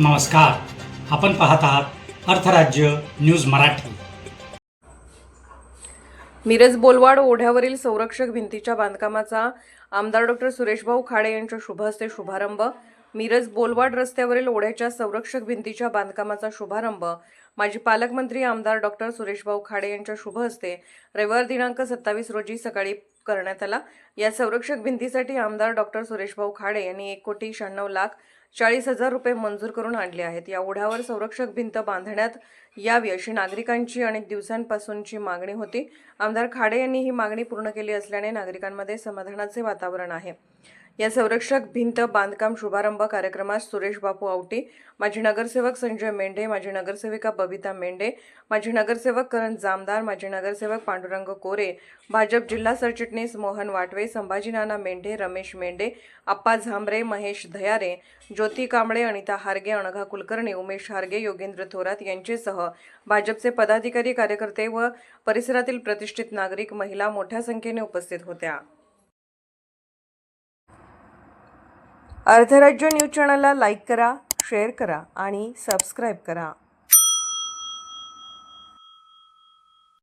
नमस्कार. आपण पाहत आहात अर्थराज्य न्यूज मराठी. मिरज बोलवाड ओढ्यावरील संरक्षक भिंतीच्या बांधकामाचा आमदार डॉक्टर सुरेशभाऊ खाडे यांच्या शुभहस्ते शुभारंभ. मिरज बोलवाड रस्त्यावरील ओढ्याच्या संरक्षक भिंतीच्या बांधकामाचा शुभारंभ. माजी पालकमंत्री आमदार डॉक्टर सुरेशभाऊ खाडे यांच्या शुभहस्ते रविवार दिनांक सत्तावीस रोजी सकाळी करण्यात आला. या संरक्षक भिंतीसाठी आमदार डॉक्टर सुरेशभाऊ खाडे यांनी एक कोटी शहाण्णव लाख चाळीस हजार रुपये मंजूर करून आणले आहेत. या ओढ्यावर संरक्षक भिंत बांधण्यात यावी अशी नागरिकांची अनेक दिवसांपासूनची मागणी होती. आमदार खाडे यांनी ही मागणी पूर्ण केली असल्याने नागरिकांमध्ये समाधानाचे वातावरण आहे. या संरक्षक भिंत बांधकाम शुभारंभ कार्यक्रमात सुरेश बापू आवटी माजी नगरसेवक संजय मेंढे माजी नगरसेविका बबिता मेंढे माजी नगरसेवक करण जामदार माजी नगरसेवक पांडुरंग कोरे भाजप जिल्हा सरचिटणीस मोहन वाटवे संभाजी नाना मेंढे रमेश मेंढे आप्पा झांबरे महेश धयारे ज्योती कांबळे अनिता हारगे अणघा कुलकर्णी उमेश हारगे योगेंद्र थोरात यांचेसह भाजपचे पदाधिकारी कार्यकर्ते व परिसरातील प्रतिष्ठित नागरिक महिला मोठ्या संख्येने उपस्थित होत्या. अर्धराज्य न्यूज चॅनलला लाईक करा शेअर करा आणि सबस्क्राईब करा.